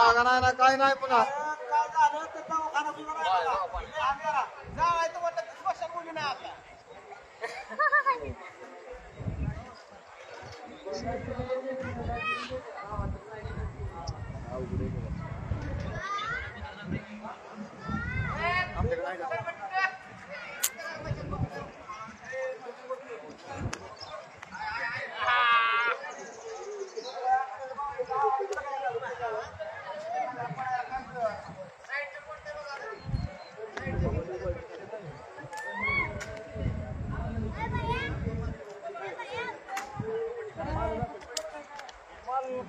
जागा नाही ना काय नाही पुन्हा काय झालं तर दवाखाना सुद्धा नाही. जावायचं म्हटलं तर स्मशानभूमी नाही आता.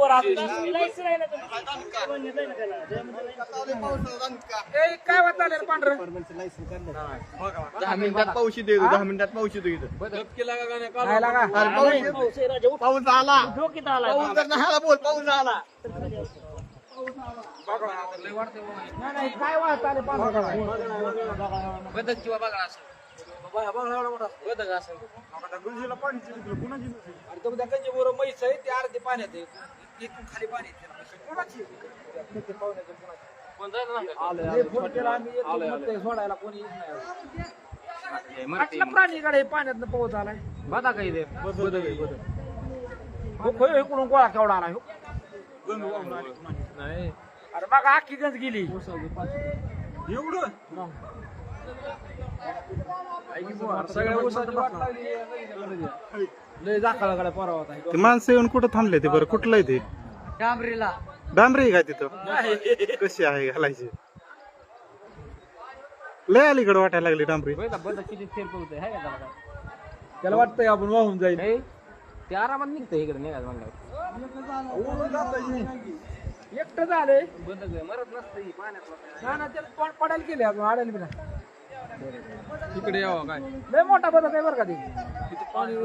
वर काय आलं रे पांढरं? दहा मिनिटात पाऊस देऊ दहा मिनिटात पाऊस येतो इथं. पाऊस येतो. पाऊस आला. पाऊस आला. बोल पाऊस आला. नाही, नाही, काय वाहत आले पांढरं काय? अरे तो गंजी बरोबर म्हैस आहे ते अर्धे पाण्यात आहे इथून खाली पाणी आहे त्याला. कोणाची? लय फोन केला आम्ही येतो म्हणतोय सोडायला कोणी येत नाही. कुठला प्राणी इकडे पाण्यात पोहत आलाय. बघा काही ते. हो, खोय इकडून गोळा केवढा आलाय हो. अरे मग अख्खी गंज गेली. एवढं? लागली लय दाखला गड्या पोरा होता ते माणसं येऊन कुठं थांबले ते बरं? कुठलं आहे ते? डांबरीला. डांबरी आहे का तिथं? कशी आहे घालायची? लय अलीकडे वाटायला लागली डांबरी. बघा बघा किती फेर पडतोय हाय का त्याला काय? त्याला वाटतंय आपण वाहून जाईल. हे? ते आरामात निघतं इकडे निघायचं म्हणल्यावर एकटं झालंय. बंद मरत नसतं ही पाण्यात ना ना त्याला पड- पडायला केले बी नाही. इकडे यावं काय? लय मोठा बदल आहे बरं का ते. पाणी